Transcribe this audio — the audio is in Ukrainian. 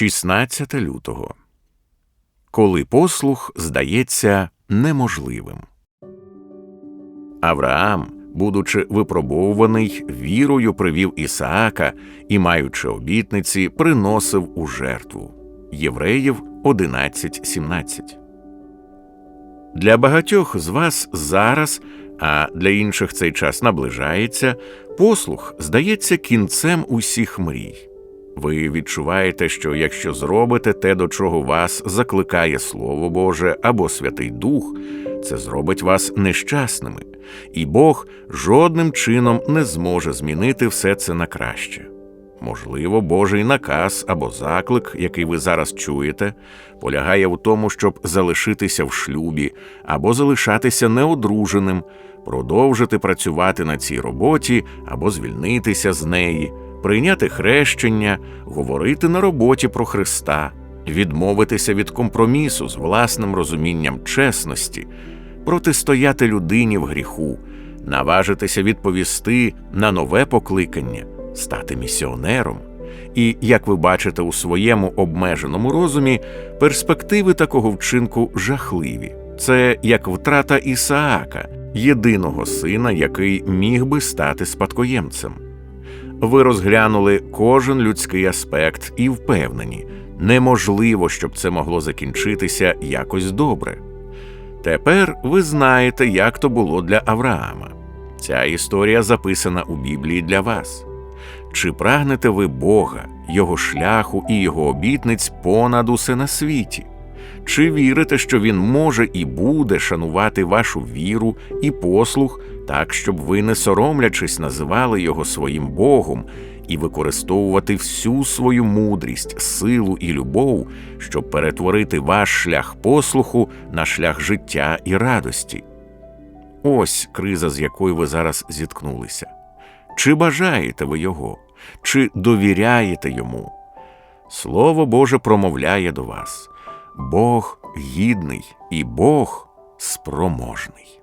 16 лютого. Коли послух здається неможливим. Авраам, будучи випробовуваний, вірою привів Ісаака і, маючи обітниці, приносив у жертву. Євреїв 11.17 Для багатьох з вас зараз, а для інших цей час наближається, послух здається кінцем усіх мрій. Ви відчуваєте, що якщо зробите те, до чого вас закликає Слово Боже або Святий Дух, це зробить вас нещасними, і Бог жодним чином не зможе змінити все це на краще. Можливо, Божий наказ або заклик, який ви зараз чуєте, полягає в тому, щоб залишитися в шлюбі або залишатися неодруженим, продовжити працювати на цій роботі або звільнитися з неї, прийняти хрещення, говорити на роботі про Христа, відмовитися від компромісу з власним розумінням чесності, протистояти людині в гріху, наважитися відповісти на нове покликання, стати місіонером. І, як ви бачите у своєму обмеженому розумі, перспективи такого вчинку жахливі. Це як втрата Ісаака, єдиного сина, який міг би стати спадкоємцем. Ви розглянули кожен людський аспект і впевнені, неможливо, щоб це могло закінчитися якось добре. Тепер ви знаєте, як то було для Авраама. Ця історія записана у Біблії для вас. Чи прагнете ви Бога, Його шляху і Його обітниць понад усе на світі? Чи вірите, що Він може і буде шанувати вашу віру і послух так, щоб ви, не соромлячись, називали його своїм Богом і використовувати всю свою мудрість, силу і любов, щоб перетворити ваш шлях послуху на шлях життя і радості? Ось криза, з якою ви зараз зіткнулися. Чи бажаєте ви його, чи довіряєте йому? Слово Боже промовляє до вас. Бог гідний і Бог спроможний.